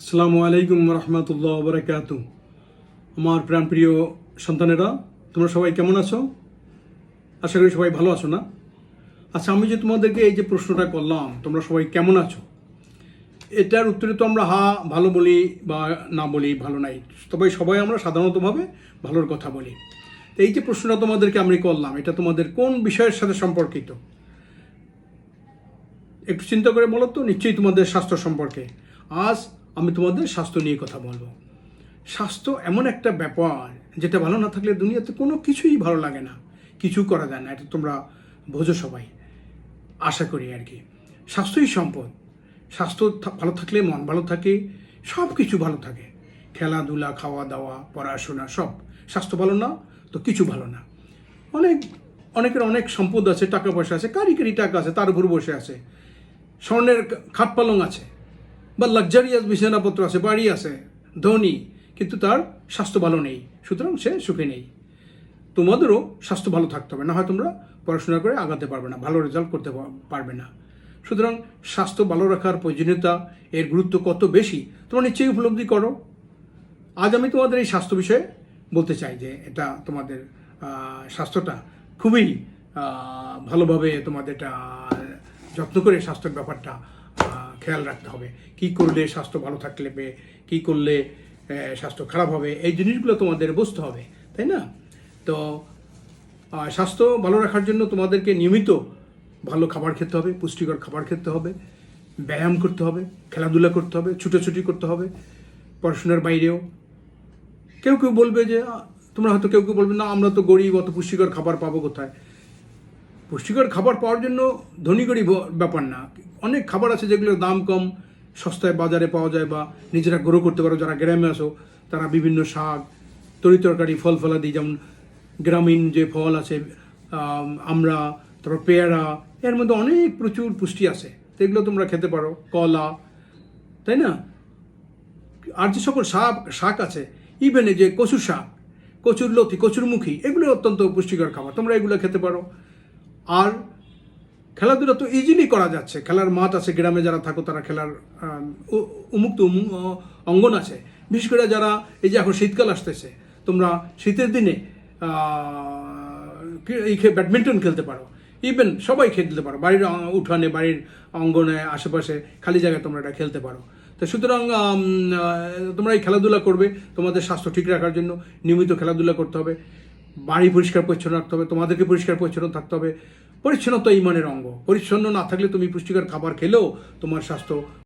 আসসালামু আলাইকুম রহমতুল্লাহ বরকাত আমার প্রাণপ্রিয় সন্তানেরা, তোমরা সবাই কেমন আছো? আশা করি সবাই ভালো আছো না? আচ্ছা আমি যে তোমাদেরকে এই যে প্রশ্নটা করলাম, তোমরা সবাই কেমন আছো? এটার উত্তরে তো আমরা হা, ভালো বলি বা না বলি ভালো নাই। তবে সবাই আমরা সাধারণতভাবে ভালোর কথা বলি। এই যে প্রশ্নটা তোমাদেরকে আমি করলাম, এটা তোমাদের কোন বিষয়ের সাথে সম্পর্কিত? একটু চিন্তা করে বলো তো, নিশ্চয়ই তোমাদের স্বাস্থ্য সম্পর্কে। আজ আমি তোমাদের স্বাস্থ্য নিয়ে কথা বলব। স্বাস্থ্য এমন একটা ব্যাপার, যেটা ভালো না থাকলে দুনিয়াতে কোনো কিছুই ভালো লাগে না। কিছু করা যায় না, এটা তোমরা বোঝো সবাই। আশা করি আর কি। স্বাস্থ্যই সম্পদ। স্বাস্থ্য ভালো থাকলে মন ভালো থাকে সব কিছু ভালো থাকে। খেলাধুলা খাওয়া দাওয়া পড়াশোনা, সব। স্বাস্থ্য ভালো না, তো কিছু ভালো না। অনেক, অনেকের অনেক সম্পদ আছে, টাকা পয়সা আছে, কারি কারি টাকা আছে, তার উপর বসে আছে। স্বর্ণের খাট পালং আছে। বা লাক্সারিয়াস বিছানাপত্র আছে, বাড়ি আছে, ধনী, কিন্তু তার স্বাস্থ্য ভালো নেই, সুতরাং সে সুখে নেই। তোমাদেরও স্বাস্থ্য ভালো থাকতে হবে না হয় তোমরা পড়াশোনা করে আগাতে পারবে না, ভালো রেজাল্ট করতে পারবে না। সুতরাং স্বাস্থ্য ভালো রাখার প্রয়োজনীয়তা, এর গুরুত্ব কত বেশি, তোমরা নিশ্চয়ই উপলব্ধি করো। আজ আমি তোমাদের এই স্বাস্থ্য বিষয়ে বলতে চাই যে, এটা তোমাদের স্বাস্থ্যটা খুবই ভালোভাবে তোমাদের এটা যত্ন করে স্বাস্থ্যের ব্যাপারটা খেয়াল রাখতে হবে। কি করলে স্বাস্থ্য ভালো থাকলে কি করলে স্বাস্থ্য খারাপ হবে, এই জিনিসগুলো তোমাদের বুঝতে হবে, তাই না? তো স্বাস্থ্য ভালো রাখার জন্য তোমাদেরকে নিয়মিত ভালো খাবার খেতে হবে, পুষ্টিকর খাবার খেতে হবে, ব্যায়াম করতে হবে, খেলাধুলা করতে হবে, ছুটোছুটি করতে হবে, পড়াশোনার বাইরেও। কেউ কেউ বলবে যে তোমরা হয়তো কেউ কেউ বলবে, না, আমরা তো গরিব, অত পুষ্টিকর খাবার পাবো কোথায়? পুষ্টিকর খাবার পাওয়ার জন্য ধনী গরিব ব্যাপার না। অনেক খাবার আছে যেগুলোর দাম কম, সস্তায় বাজারে পাওয়া যায় বা নিজেরা গ্রো করতে পারো, যারা গ্রামে আসো তারা বিভিন্ন শাক, তরি তরকারি, ফল ফলাদি, যেমন গ্রামীণ যে ফল আছে আমরা তারপর পেয়ারা, এর মধ্যে অনেক প্রচুর পুষ্টি আছে। তো তোমরা খেতে পারো, কলা, তাই না? আর যে সকল শাক শাক আছে ইভেন যে কচুর শাক, কচুর লতি কচুর মুখী এগুলো অত্যন্ত পুষ্টিকর খাবার, তোমরা এগুলো খেতে পারো। আর খেলাধুলা তো ইজিলি করা যাচ্ছে। খেলার মাঠ আছে গ্রামে যারা থাকো তারা খেলার আম, উ- উন্মুক্ত অঙ্গন আছে। বিশেষ করে যারা এই যে এখন শীতকাল আসতেছে তোমরা শীতের দিনে এই ব্যাডমিন্টন খেলতে পারো। ইভেন সবাই খেলতে পারো। বাড়ির উঠানে বাড়ির অঙ্গনে আশেপাশে খালি জায়গায় তোমরা এটা খেলতে পারো। তো সুতরাং তোমরা এই খেলাধুলা করবে। তোমাদের স্বাস্থ্য ঠিক রাখার জন্য নিয়মিত খেলাধুলা করতে হবে। বাড়ি পরিষ্কার পরিচ্ছন্ন রাখতে হবে, তোমাদেরকে পরিষ্কার পরিচ্ছন্ন থাকতে হবে। পরিচ্ছন্নতা ইমানের অঙ্গ। পরিচ্ছন্ন না থাকলে তুমি পুষ্টিকর খাবার খেলেও তোমার স্বাস্থ্য